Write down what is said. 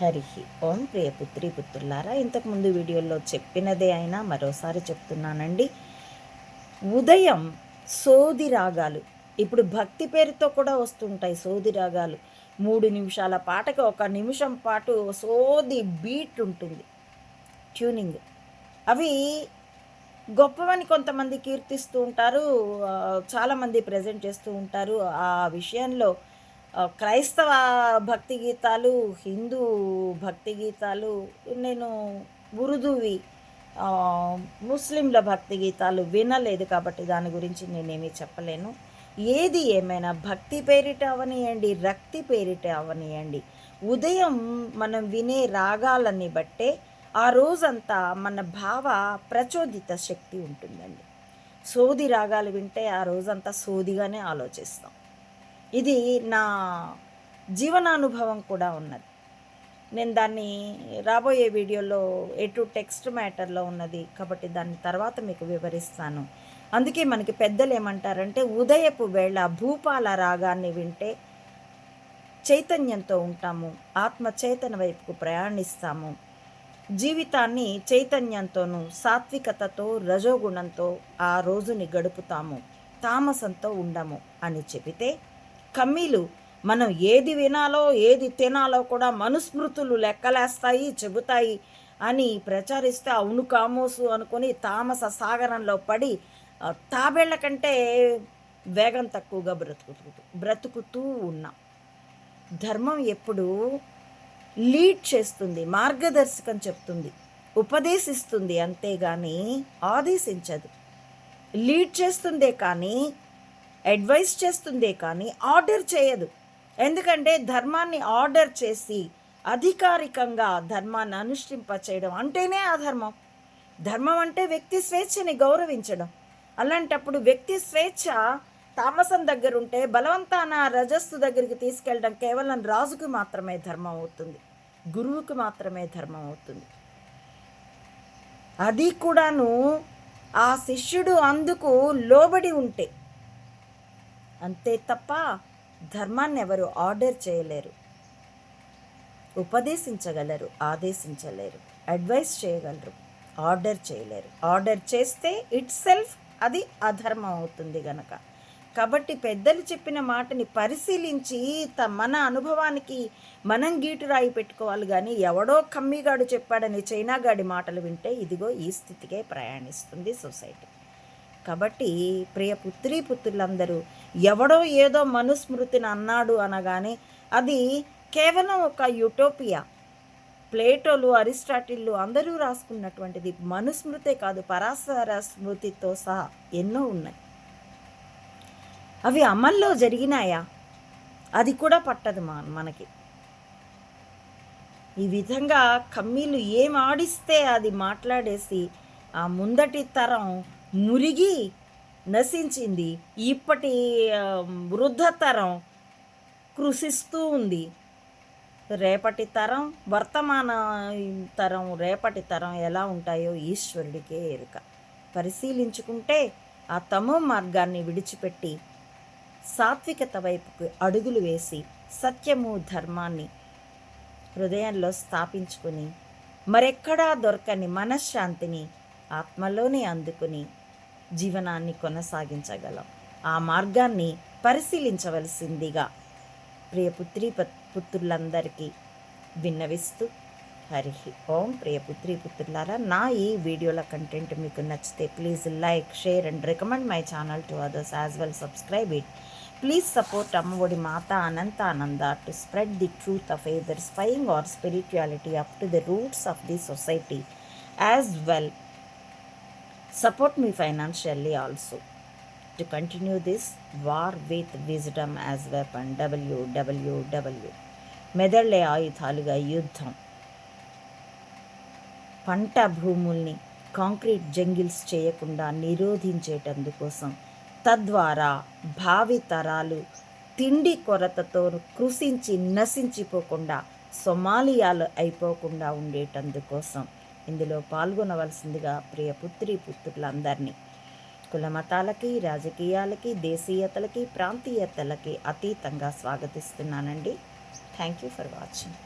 హరి ఓం ప్రియ పుత్రి పుత్రులారా ఇంతకుముందు వీడియోలో చెప్పినదే అయినా మరోసారి చెప్తున్నానండి. ఉదయం సోది రాగాలు. ఇప్పుడు భక్తి పేరుతో కూడా వస్తుంటాయి సోది రాగాలు. మూడు నిమిషాల పాటకి ఒక నిమిషం పాటు సోది బీట్ ఉంటుంది. ట్యూనింగ్. అవి గొప్పవని కొంతమంది కీర్తిస్తూ ఉంటారు చాలామంది ప్రజెంట్ చేస్తూ ఉంటారు. ఆ విషయంలో క్రైస్తవ భక్తి గీతాలు హిందూ భక్తి గీతాలు నేను ఉరుదువి ముస్లింల భక్తి గీతాలు వినలేదు కాబట్టి దాని గురించి నేనేమీ చెప్పలేను. ఏది ఏమైనా భక్తి పేరిట అవనియండి రక్తి పేరిట అవనియండి ఉదయం మనం వినే రాగాలని బట్టే ఆ రోజంతా మన భావ ప్రచోదిత శక్తి ఉంటుందండి. సోది రాగాలు వింటే ఆ రోజంతా సోదిగానే ఆలోచిస్తాం. ఇది నా జీవనానుభవం కూడా ఉన్నది. నేను దాన్ని రాబోయే వీడియోలో ఎటు టెక్స్ట్ మ్యాటర్లో ఉన్నది కాబట్టి దాని తర్వాత మీకు వివరిస్తాను. అందుకే మనకి పెద్దలు ఏమంటారంటే ఉదయపు వేళ భూపాల రాగాన్ని వింటే చైతన్యంతో ఉంటాము ఆత్మ చైతన్య వైపుకు ప్రయాణిస్తాము. జీవితాన్ని చైతన్యంతోనూ సాత్వికతతో రజోగుణంతో ఆ రోజుని గడుపుతాము తామసంతో ఉండము అని చెబితే కమ్మీలు. మనం ఏది వినాలో ఏది తినాలో కూడా మనుస్మృతులు లెక్కలేస్తాయి చెబుతాయి అని ప్రచారిస్తే అవును కామోసు అనుకొని తామస సాగరంలో పడి తాబేళ్ళ కంటే వేగం తక్కువగా బ్రతుకుతూ బ్రతుకుతూ ఉన్నాం. ధర్మం ఎప్పుడు లీడ్ చేస్తుంది మార్గదర్శకం చెప్తుంది ఉపదేశిస్తుంది అంతేగాని ఆదేశించదు. లీడ్ చేస్తుందే కానీ అడ్వైస్ చేస్తుందే కానీ ఆర్డర్ చేయదు. ఎందుకంటే ధర్మాన్ని ఆర్డర్ చేసి అధికారికంగా ధర్మాన్ని అనుష్ఠింప చేయడం అంటేనే అధర్మం ధర్మం. అంటే వ్యక్తి స్వేచ్ఛని గౌరవించడం. అలాంటప్పుడు వ్యక్తి స్వేచ్ఛ తామసం దగ్గర ఉంటే బలవంతాన రజస్సు దగ్గరికి తీసుకెళ్ళడం కేవలం రాజుకు మాత్రమే ధర్మం అవుతుంది. గురువుకు మాత్రమే ధర్మం అవుతుంది. అది కూడాను ఆ శిష్యుడు అందుకు లోబడి ఉంటే అంతే తప్ప ధర్మాన్ని ఎవరు ఆర్డర్ చేయలేరు. ఉపదేశించగలరు ఆదేశించలేరు అడ్వైస్ చేయగలరు ఆర్డర్ చేయలేరు. ఆర్డర్ చేస్తే ఇట్ సెల్ఫ్ అది అధర్మం అవుతుంది గనక. కాబట్టి పెద్దలు చెప్పిన మాటని పరిశీలించి త మన అనుభవానికి మనం గీటురాయి పెట్టుకోవాలి కానీ ఎవడో కమ్మిగాడు చెప్పాడని చైనాగాడి మాటలు వింటే ఇదిగో ఈ స్థితికే ప్రయాణిస్తుంది సొసైటీ. కాబట్టి ప్రియ పుత్రీ పుత్రులందరూ ఎవడో ఏదో మనుస్మృతిని అన్నాడు అనగానే అది కేవలం ఒక యుటోపియా. ప్లేటోలు అరిస్టాటిల్లు అందరూ రాసుకున్నటువంటిది మనుస్మృతే కాదు పరాశర స్మృతితో సహా ఎన్నో ఉన్నాయి. అవి అమల్లో జరిగినాయా? అది కూడా పట్టదు మా మనకి. ఈ విధంగా కమ్మీలు ఏం ఆడిస్తే అది మాట్లాడేసి ఆ ముందటి తరం మురిగి నశించింది. ఇప్పటి వృద్ధతరం కృషిస్తూ ఉంది. రేపటి తరం వర్తమాన తరం రేపటి తరం ఎలా ఉంటాయో ఈశ్వరుడికే ఎరుక. పరిశీలించుకుంటే ఆ తమో మార్గాన్ని విడిచిపెట్టి సాత్వికత వైపుకు అడుగులు వేసి సత్యము ధర్మాన్ని హృదయంలో స్థాపించుకుని మరెక్కడా దొరకని మనశ్శాంతిని ఆత్మలోనే అందుకుని జీవనాన్ని కొనసాగించగలం. ఆ మార్గాన్ని పరిశీలించవలసిందిగా ప్రియపుత్రి పుత్రులందరికీ విన్నవిస్తూ హరి ఓం. ప్రియపుత్రి పుత్రులారా నా ఈ వీడియోల కంటెంట్ మీకు నచ్చితే please like share and recommend my channel to others as well subscribe it. Please support Ammaodi Matha Anantha Ananda to spread the truth of either spying or spirituality up to the roots of the society as well. Support me financially also. To continue this war with wisdom as weapon www మెదళ్ళే ఆయుధాలుగా యుద్ధం. పంట భూముల్ని concrete jungles చేయకుండా నిరోధించేటందుకోసం తద్వారా భావి తరాలు తిండి కొరతతో కృషించి నశించిపోకుండా సొమాలియాలు అయిపోకుండా ఉండేటందుకోసం ఇందులో పాల్గొనవలసిందిగా ప్రియ పుత్రి పుత్రులందరినీ కుల మతాలకి రాజకీయాలకి దేశీయతలకి ప్రాంతీయతలకి అతీతంగా స్వాగతిస్తున్నానండి. Thank you for watching